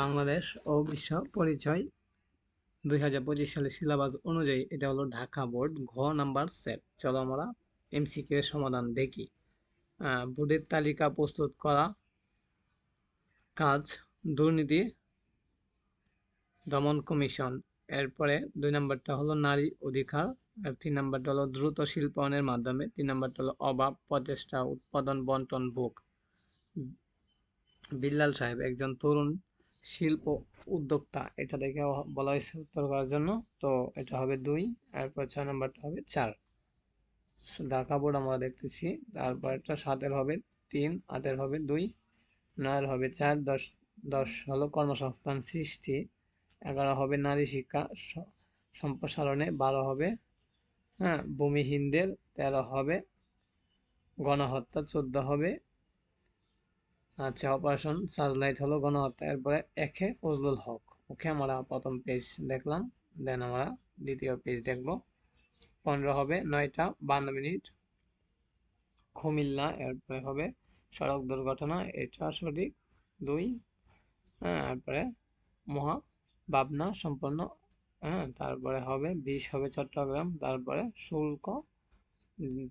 বাংলাদেশ ও বিশ্ব পরিচয়। দুই হাজার পঁচিশ সালের সিলেবাস অনুযায়ী এটা হলো ঢাকা বোর্ড ঘ নাম্বার সেট। চলো আমরা এমসিকিউ সমাধান দেখি। বোর্ডের তালিকা প্রস্তুত করা। কাজ, দুর্নীতি, দমন কমিশন। এরপরে দুই নম্বরটা হলো নারী অধিকার। আর তিন নম্বরটা হলো দ্রুত শিল্পায়নের মাধ্যমে। তিন নম্বরটা হলো অভাব, প্রচেষ্টা, উৎপাদন, বন্টন, ভোগ। বিল্লাল সাহেব একজন তরুণ শিল্প উদ্যোক্তা, এটা দেখে বলা হয়েছে উত্তর করার জন্য। তো এটা হবে দুই, এরপর ছয় নম্বরটা হবে চার। ঢাকা বোর্ড আমরা দেখতেছি তারপর এটা সাতের হবে তিন, আটের হবে দুই, নয়ের হবে চার, দশ দশ হলো কর্মসংস্থান সৃষ্টি, এগারো হবে নারী শিক্ষা সম্প্রসারণে, বারো হবে হ্যাঁ ভূমিহীনদের তেরো হবে, গণহত্যা, চোদ্দ হবে আচ্ছা অপারেশন সার্চলাইট হলো গণহত্যা এরপরে একে ফজলুল হক। ওকে আমরা প্রথম পেজ দেখলাম দেন আমরা দ্বিতীয় পেজ দেখব। পনেরো হবে নয়টা বান্ন মিনিট। কুমিল্লা এরপরে হবে সড়ক দুর্ঘটনা, এটা সঠিক। দুই হ্যাঁ এরপরে মহা ভাবনা সম্পন্ন হ্যাঁ তারপরে হবে বিশ হবে চট্টগ্রাম, তারপরে শুল্ক,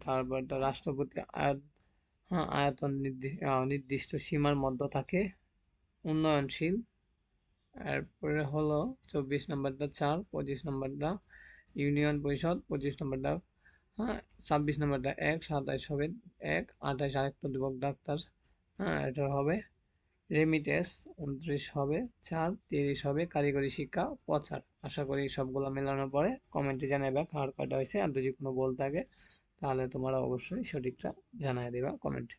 তারপরে রাষ্ট্রপতি হ্যাঁ আয়তন নির্দিষ্ট সীমার মধ্যে থাকে, উন্নয়নশীল। এরপরে হলো চব্বিশ নম্বরটা চার, পঁচিশ নম্বরটা ইউনিয়ন পরিষদ, পঁচিশ নম্বরটা হ্যাঁ ছাব্বিশ নম্বরটা এক, সাতাইশ হবে এক, আঠাইশ আরেকটা যুবক ডাক্তার হ্যাঁ এটা হবে। রেমিটেস উনত্রিশ হবে, চার, তিরিশ হবে, কারিগরি শিক্ষা পচার আশা করি সবগুলো মেলানোর পরে কমেন্টে জানাবে কার কয়টা হয়েছে আর যদি কোনো বল থাকে তাহলে তোমরা অবশ্যই সঠিকটা জানায় দেবা কমেন্টে